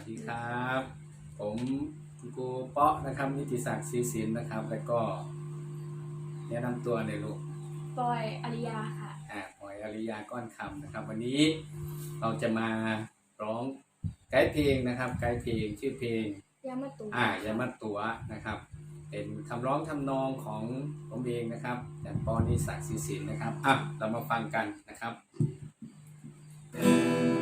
วัสดีครับ ผมคุณครูเปาะนะครับนิติศักดิ์ศรีศิลป์นะครับ แล้วก็แนะนำตัวหน่อยลูกปอยอริยาค่ะอ่าหอยอริยาก้อนคำนะครับ วันนี้เราจะมาร้องไกด์เพลงนะครับไกด์เพลงชื่อเพลงยามาตุอ่ายามัดตัวนะครับ เป็นคำร้องทำนองของผมเองนะครับจากปอนิสักดิ์ศรีศิลป์นะครับอะเรามาฟังกันนะครับค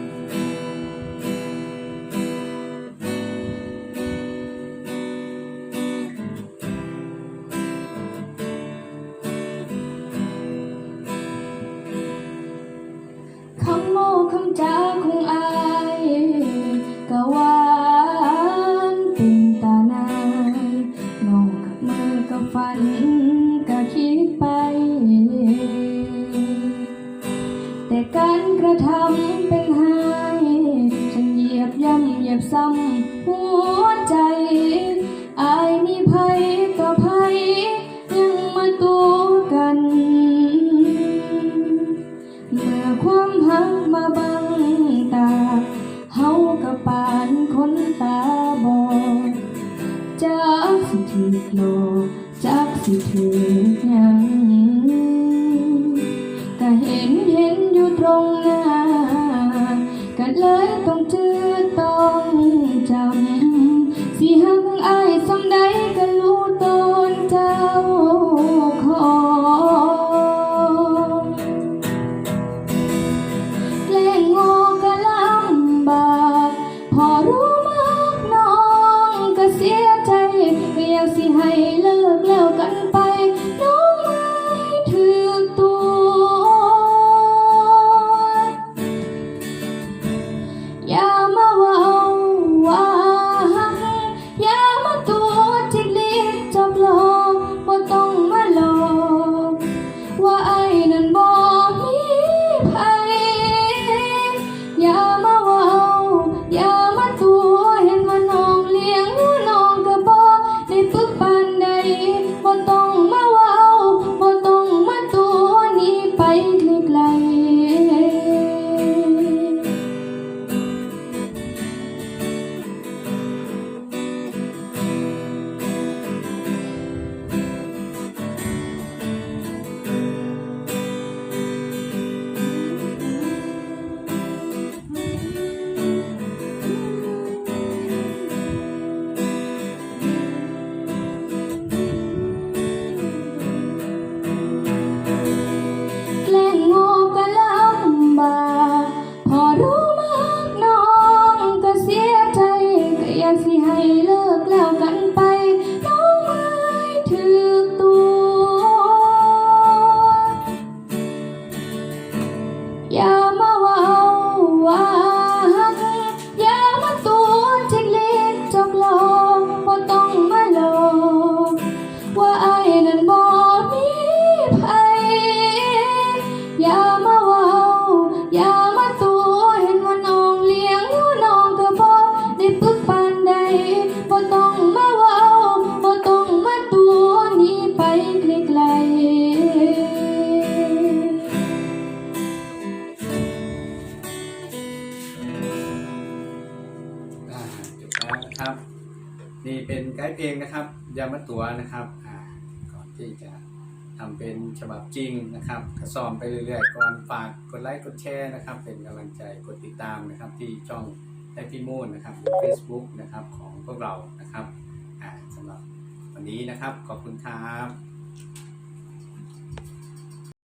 ทำเป็นหายฉันเหยียบย่ำเหยียบซ้ำหัวใจ อายมีภัยต่อภัย ยังมาตัวกัน เมื่อความหักมาบังตาเฮากับปานคนตาบอดจักสิถูกหลอกจักสิถูกยังก็เห็นเห็นอยู่ตรงหน้า กันเลยต้องเจือต้อง แล้วนะครับ นี่เป็นไกด์เพลงนะครับ ยามาตัวนะครับก่อนที่จะทำเป็นฉบับจริงนะครับก็ซ้อมไปเรื่อยๆก่อนฝากกดไลค์กดแชร์นะครับ เป็นกำลังใจกดติดตามนะครับ ที่ช่องไอพีมูนนะครับหรือ Facebook นะครับของพวกเรานะครับอ่าสำหรับวันนี้นะครับขอบคุณครับ